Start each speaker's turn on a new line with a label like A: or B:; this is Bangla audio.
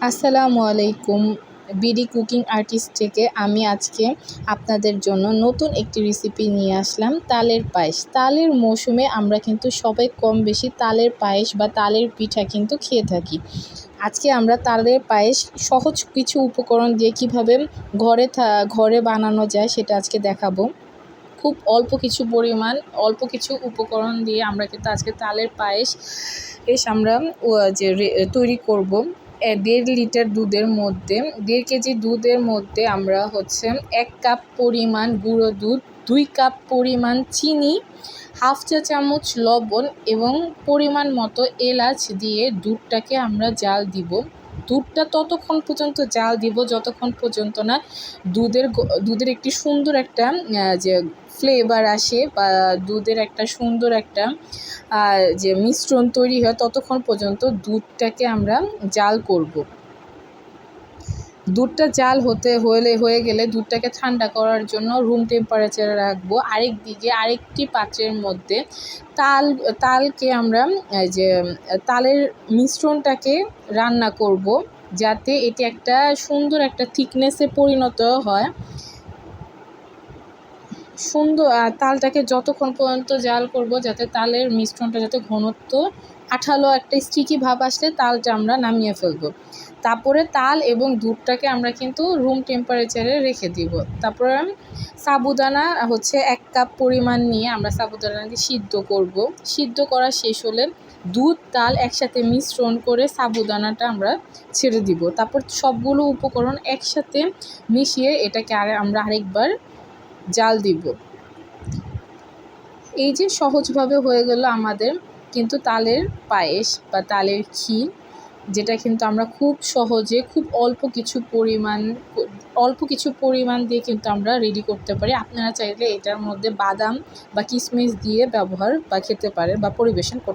A: আসসালামু আলাইকুম, বিডি কুকিং আর্টিস্ট থেকে আমি আজকে আপনাদের জন্য নতুন একটি রেসিপি নিয়ে আসলাম, তালের পায়েস। তালের মৌসুমে আমরা কিন্তু সবাই কম বেশি তালের পায়েস বা তালের পিঠা কিন্তু খেয়ে থাকি। আজকে আমরা তালের পায়েস সহজ কিছু উপকরণ দিয়ে কীভাবে ঘরে ঘরে বানানো যায় সেটা আজকে দেখাবো। খুব অল্প কিছু পরিমাণ, অল্প কিছু উপকরণ দিয়ে আমরা কিন্তু আজকে তালের পায়েস এস আমরা যে তৈরি করব। দেড় লিটার দুধের মধ্যে, দেড় কেজি দুধের মধ্যে আমরা হচ্ছে এক কাপ পরিমাণ গুঁড়ো দুধ, দুই কাপ পরিমাণ চিনি, হাফ চা চামচ লবণ এবং পরিমাণ মতো এলাচ দিয়ে দুধটাকে আমরা জাল দিব। দুধটা ততক্ষণ পর্যন্ত জাল দিব, যতক্ষণ পর্যন্ত না দুধের দুধের একটি সুন্দর একটা যে ফ্লেভার আসে বা দুধের একটা সুন্দর একটা যে মিশ্রণ তৈরি হয়, ততক্ষণ পর্যন্ত দুধটাকে আমরা জাল করব। দুধটা জাল হতে হলে, হয়ে গেলে দুধটাকে ঠান্ডা করার জন্য রুম টেম্পারেচারে রাখব। আরেক দিকে, আরেকটি পাত্রের মধ্যে তাল, তালকে আমরা যে, তালের মিশ্রণটাকে রান্না করব, যাতে এটি একটা সুন্দর একটা থিকনেসে পরিণত হয়। সুন্দর তালটাকে যতক্ষণ পর্যন্ত জাল করব যাতে তালের মিশ্রণটা যাতে ঘনত্ব, আঠালো একটা স্টিকি ভাব আসলে তালটা আমরা নামিয়ে ফেলব। তারপরে তাল এবং দুধটাকে আমরা কিন্তু রুম টেম্পারেচারে রেখে দিব। তারপরে সাবুদানা হচ্ছে এক কাপ পরিমাণ নিয়ে আমরা সাবুদানাকে সিদ্ধ করব। সিদ্ধ করা শেষ হলে দুধ, তাল একসাথে মিশ্রণ করে সাবুদানাটা আমরা ছেড়ে দিব। তারপর সবগুলো উপকরণ একসাথে মিশিয়ে এটাকে আর আমরা আরেকবার জাল দিব। এই যে সহজভাবে হয়ে গেল আমাদের কিন্তু তালের পায়েস বা তালের ক্ষীর, যেটা কিন্তু আমরা খুব সহজে, খুব অল্প কিছু পরিমাণ, অল্প কিছু পরিমাণ দিয়ে কিন্তু আমরা রেডি করতে পারি। আপনারা চাইলে এটার মধ্যে বাদাম বা কিশমিশ দিয়ে ব্যবহার বা খেতে পারেন বা পরিবেশন করতে